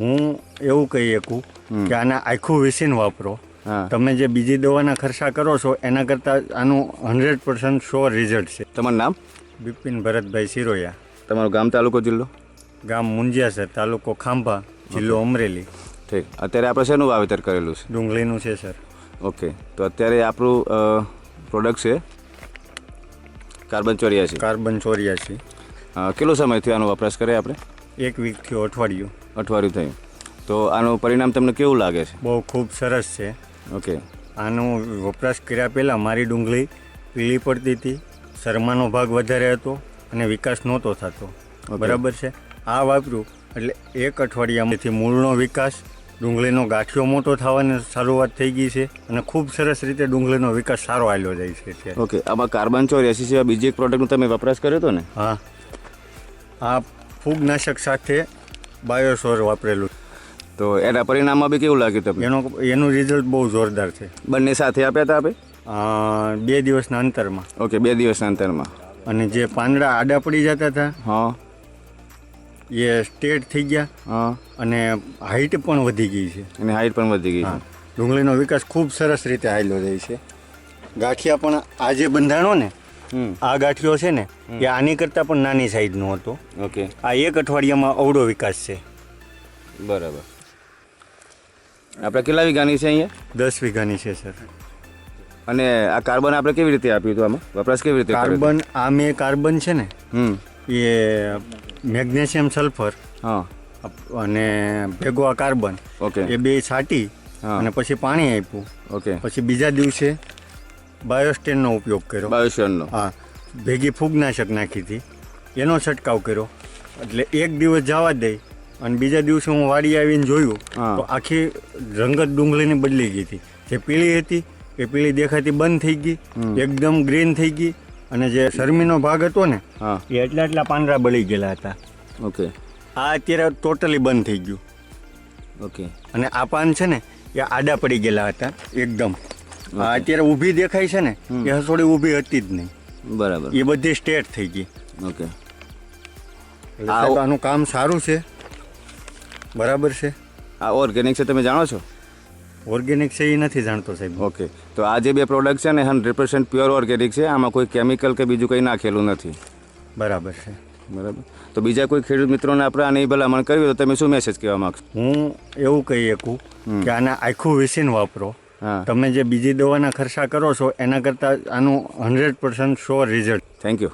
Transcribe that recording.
હું એવું કહી શકું કે આને આખું વિસીન વાપરો. તમે જે બીજી દવાના ખર્ચા કરો છો એના કરતાં આનું હંડ્રેડ પર્સન્ટ શ્યોર રિઝલ્ટ છે. તમારું નામ? બિપિન ભરતભાઈ સિરોયા તમારું ગામ તાલુકો જિલ્લો? ગામ મુંજિયાસર તાલુકો ખાંભા જિલ્લો અમરેલી. ઠીક. અત્યારે આપણે શેનું વાવેતર કરેલું છે? ડુંગળીનું છે સર. ઓકે. તો અત્યારે આપણું પ્રોડક્ટ છે કાર્બન ચોર્યાસી. કાર્બન ચોર્યાસી. કેટલો સમય થયો આનો વપરાશ કરે આપણે? એક વીક થયો અઠવાડિયું. અઠવાડિયું થયું. તો આનું પરિણામ તમને કેવું લાગે છે? બહુ ખૂબ સરસ છે. ઓકે. આનો વપરાશ કર્યા પહેલાં મારી ડુંગળી પીળી પડતી હતી શર્માનો ભાગ વધારે હતો અને વિકાસ નહોતો થતો. બરાબર છે? આ વાપર્યું એટલે એક અઠવાડિયામાંથી મૂળનો વિકાસ ડુંગળીનો ગાંઠિયો મોટો થવાની શરૂઆત થઈ ગઈ છે અને ખૂબ સરસ રીતે ડુંગળીનો વિકાસ સારો આવ્યો જાય છે ઓકે આમાં કાર્બન ચોર્યાસી સિવાય બીજી એક પ્રોડક્ટનો તમે વપરાશ કર્યો હતો ને? હા. આ ફૂગનાશક સાથે બાયોસોર વાપરેલું. તો એના પરિણામમાં બી કેવું લાગ્યું તમને? એનો એનું રિઝલ્ટ બહુ જોરદાર છે. બંને સાથે આપ્યા હતા આપે? બે દિવસના અંતરમાં. ઓકે બે દિવસના અંતરમાં. અને જે પાંદડા આડા પડી જતા હતા હા. એ સ્ટેટ થઈ ગયા. હા. અને હાઈટ પણ વધી ગઈ છે. અને હાઈટ પણ વધી ગઈ છે. ડુંગળીનો વિકાસ ખૂબ સરસ રીતે હાલ્યો જાય છે. ગાંઠિયા પણ આ જે બંધાણો ને આ ગાંઠિયો છે ને એ આની કરતાં પણ નાની સાઈઝનો હતો. ઓકે. આ એક અઠવાડિયામાં અવડો વિકાસ છે. બરાબર. આપણે કેટલા વીઘાની છે અહીંયા? દસ વીઘાની છે સર. અને આ કાર્બન આપણે કેવી રીતે આપ્યું હતું આમાં? વપરાશ કેવી રીતે કાર્બન આ મેં કાર્બન છે ને હમ. એ મેગ્નેશિયમ સલ્ફર હા. અને ભેગો આ કાર્બન ઓકે. એ બે છાંટી અને પછી પાણી આપ્યું. ઓકે. પછી બીજા દિવસે બાયોસ્ટેનનો ઉપયોગ કર્યો. બાયોસ્ટેનનો. હા. ભેગી ફૂગનાશક નાખી હતી. એનો છંટકાવ કર્યો. એટલે એક દિવસ જવા દઈ અને બીજા દિવસે હું વાડી આવીને જોયું તો આખી રંગત ડુંગળીની બદલી ગઈ હતી. જે પીળી હતી એ પીળી દેખાતી બંધ થઈ ગઈ એકદમ ગ્રીન થઈ ગઈ અને જે શરમીનો ભાગ હતો ને એ એટલા એટલા પાંદડા બળી ગયેલા હતા. ઓકે. આ અત્યારે ટોટલી બંધ થઈ ગયું. ઓકે. અને આ પાન છે ને એ આડા પડી ગયેલા હતા એકદમ. અત્યારે ઊભી દેખાય છે ને એ હસોડી ઊભી હતી જ નહીં. બરાબર. એ બધી સ્ટેટ થઈ ગઈ. ઓકે આનું કામ સારું છે. બરાબર છે. આ ઓર્ગેનિક છે તમે જાણો છો? ઓર્ગેનિક છે એ નથી જાણતો સાહેબ. ઓકે તો આ જે બે પ્રોડક્ટ છે ને હંડ્રેડ પર્સન્ટ પ્યોર ઓર્ગેનિક છે આમાં કોઈ કેમિકલ કે બીજું કંઈ નાખેલું નથી. બરાબર છે. બરાબર. તો બીજા કોઈ ખેડૂત મિત્રોને આપણે આની ભલામણ કરવી તો તમે શું મેસેજ કહેવા માગશો? હું એવું કહી શકું કે આને આખું વિસીન વાપરો. તમે જે બીજી દવાના ખર્ચા કરો છો એના કરતાં આનું hundred percent sure result thank you